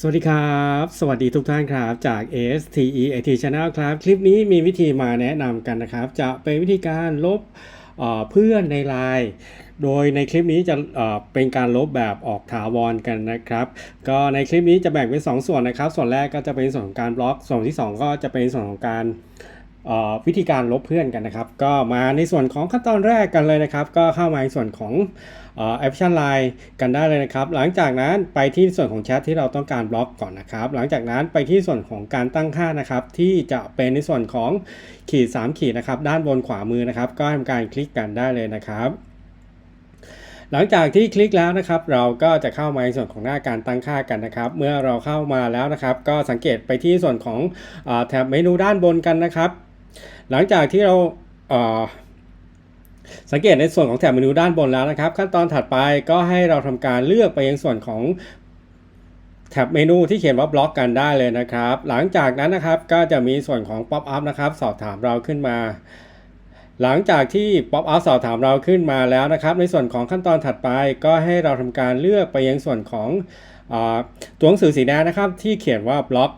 สวัสดีครับ สวัสดีทุกท่านครับจาก STE IT Channel ครับ คลิปนี้มีวิธีมาแนะนำกันนะครับ จะเป็นวิธีการลบเพื่อนในไลน์โดยในคลิปนี้จะเป็นการลบแบบออกถาวรกันนะครับ ก็ในคลิปนี้จะแบ่งเป็น 2 ส่วนนะครับ ส่วนแรกก็จะเป็นส่วนของการบล็อก ส่วนที่ 2 ก็จะเป็นส่วนของการ วิธีการลบเพื่อนกันนะครับ ก็มาในส่วนของขั้นตอนแรกกันเลยนะครับ ก็เข้ามาในส่วนของแอปพลิเคชันไลน์กันได้เลยนะครับ หลังจากนั้นไปที่ส่วนของแชทที่เราต้องการบล็อกก่อนนะครับ หลังจากนั้นไปที่ส่วนของการตั้งค่านะครับ ที่จะเป็นในส่วนของขีด 3 ขีดนะครับ ด้านบนขวามือนะครับ ก็ทำการคลิกกันได้เลยนะครับหลังจากที่คลิกแล้วนะครับ เราก็จะเข้ามาในส่วนของหน้าการตั้งค่ากันนะครับ เมื่อเราเข้ามาแล้วนะครับ ก็สังเกตไปที่ส่วนของอแถบเมนูด้านบนกันนะครับ หลังจากที่เราเสังเกตในส่วนของแถบเมนูด้านบนแล้วนะครับ ขั้นตอนถัดไปก็ให้เราทำการเลือกไปยังส่วนของแท็บเมนูที่เขียนว่าบล็อกกันได้เลยนะครับ หลังจากนั้นนะครับก็จะมีส่วนของ Pop up นะครับ สอบถามเราขึ้นมา หลังจากที่ Pop up สอบถามเราขึ้นมาแล้วนะครับ ในส่วนของขั้นตอนถัดไปก็ให้เราทำการเลือกไปยังส่วนของอตัวหนังสือสีแดงนะครับ ที่เขียนว่าบล็อก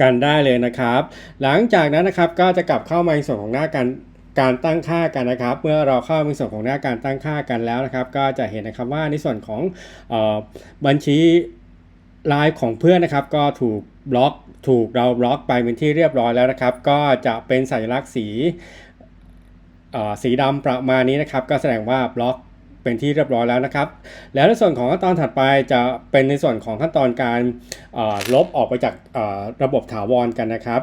กันได้เลยนะครับ หลังจากนั้นนะครับก็จะกลับเข้ามาในส่วนของหน้าการการตั้งค่ากันนะครับ เมื่อเราเข้ามาในส่วนของหน้าการตั้งค่ากันแล้วนะครับ ก็จะเห็นนะครับว่าในส่วนของออบัญชีลน์ของเพื่อนนะครับก็ถูกบล็อกถูกเราบล็อกไปเป็นที่เรียบร้อยแล้วนะครับ ก็จะเป็นสัญลักษณ์สีสีดำประมาณนี้นะครับ ก็แสดงว่าบล็อก เป็นที่เรียบร้อยแล้วนะครับ แล้วในส่วนของขั้นตอนถัดไปจะเป็นในส่วนของขั้นตอนการลบออกไปจากระบบถาวรกันนะครับ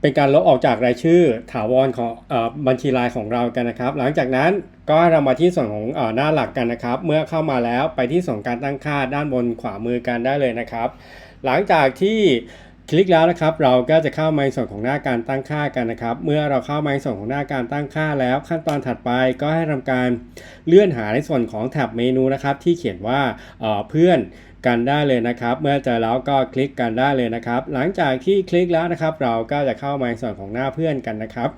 เป็นการลบออกจากรายชื่อถาวรของอบัญชีรายของเรากันนะครับ หลังจากนั้นก็เรามาที่ส่วนของอหน้าหลักกันนะครับ เมื่อเข้ามาแล้วไปที่ส่วนการตั้งค่าด้านบนขวามือกันได้เลยนะครับ หลังจากที่ คลิกแล้วนะครับ เราก็จะเข้ามาในส่วนของหน้าการตั้งค่ากันนะครับ เมื่อเราเข้ามาในส่วนของหน้าการตั้งค่าแล้วขั้นตอนถัดไปก็ให้ทำการเลื่อนหาในส่วนของแท็บเมนูนะครับ ที่เขียนว่าเอ่อเพื่อนกันได้เลยนะครับ เมื่อเจอแล้วก็คลิกกันได้เลยนะครับ หลังจากที่คลิกแล้วนะครับ เราก็จะเข้ามาในส่วนของหน้าเพื่อนกันนะครับ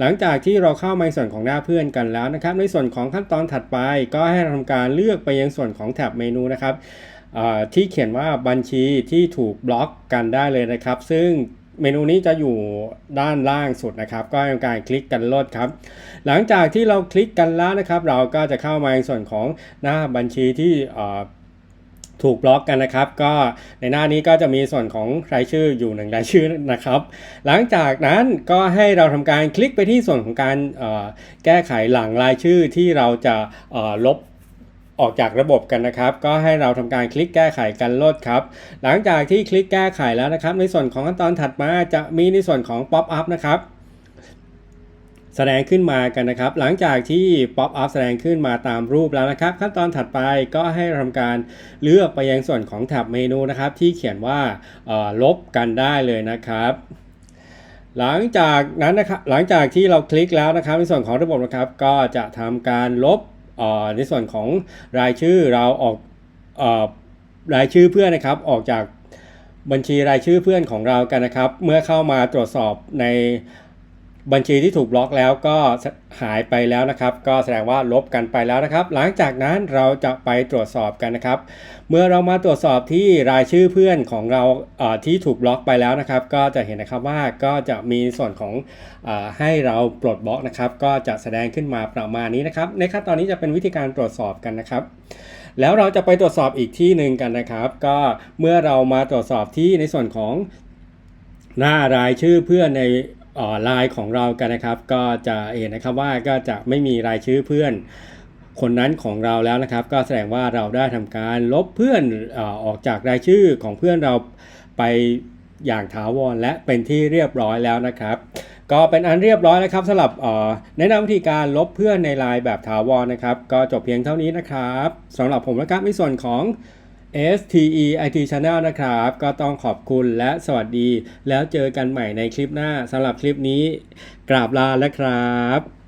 หลังจากที่เราเข้ามาในส่วนของหน้าเพื่อนกันแล้วนะครับ ในส่วนของขั้นตอนถัดไป ก็ให้ทำการเลือกไปยังส่วนของแท็บเมนูนะครับ ที่เขียนว่าบัญชีที่ถูกบล็อกกันได้เลยนะครับ ซึ่งเมนูนี้จะอยู่ด้านล่างสุดนะครับ ก็ทำการคลิกกันลดครับ หลังจากที่เราคลิกกันแล้วนะครับ เราก็จะเข้ามาในส่วนของหน้าบัญชีที่ถูกบล็อกกันนะครับ ก็ในหน้านี้ก็จะมีส่วนของรายชื่ออยู่หนึ่งรายชื่อนะครับ หลังจากนั้นก็ให้เราทำการคลิกไปที่ส่วนของการแก้ไขหลังรายชื่อที่เราจะลบ ออกจากระบบกันนะครับ ก็ให้เราทำการคลิกแก้ไขกันลดครับ หลังจากที่คลิกแก้ไขแล้วนะครับ ในส่วนของขั้นตอนถัดมาจะมีในส่วนของ Pop up นะครับแสดงขึ้นมากันนะครับ หลังจากที่ Pop up แสดงขึ้นมาตามรูปแล้วนะครับ ขั้นตอนถัดไปก็ให้ทำการเลือกไปยังส่วนของแท็บเมนูนะครับ ที่เขียนว่าลบกันได้เลยนะครับหลังจากนั้นนะครับหลังจากที่เราคลิกแล้วนะครับในส่วนของระบบนะครับ ก็จะทำการลบ ในส่วนของรายชื่อเราออกรายชื่อเพื่อนนะครับออกจากบัญชีรายชื่อเพื่อนของเรากันนะครับ เมื่อเข้ามาตรวจสอบใน บัญชีที่ถูกบล็อกแล้วก็หายไปแล้วนะครับ ก็แสดงว่าลบกันไปแล้วนะครับ หลังจากนั้นเราจะไปตรวจสอบกันนะครับ เมื่อเรามาตรวจสอบที่รายชื่อเพื่อนของเราที่ถูกบล็อกไปแล้วนะครับ ก็จะเห็นนะครับว่าก็จะมีส่วนของอให้เราปลดบล็อกนะครับ ก็จะแสดงขึ้นมาประมาณนี้นะครับ ในขั้นตอนนี้จะเป็นวิธีการตรวจสอบกันนะครับแล้วเราจะไปตรวจสอบอีกที่หนึ่งกันนะครับ ก็เมื่อเรามาตรวจสอบที่ในส่วนของหน้ารายชื่อเพื่อนใน ไลน์ของเรากันนะครับ ก็จะเห็นนะครับว่าก็จะไม่มีรายชื่อเพื่อน คนนั้นของเราแล้วนะครับ ก็แสดงว่าเราได้ทำการลบเพื่อนอออกจากรายชื่อของเพื่อนเราไปอย่างถาวรและเป็นที่เรียบร้อยแล้วนะครับ ก็เป็นอันเรียบร้อยแล้วครับสำหรับแนะนำวิธีการลบเพื่อนในไลน์แบบถาวรนะครับ ก็จบเพียงเท่านี้นะครับสำหรับผมนะครับในส่วนของ STE IT Channel นะครับ ก็ต้องขอบคุณและสวัสดี แล้วเจอกันใหม่ในคลิปหน้าสำหรับคลิปนี้ กราบลาแล้วครับ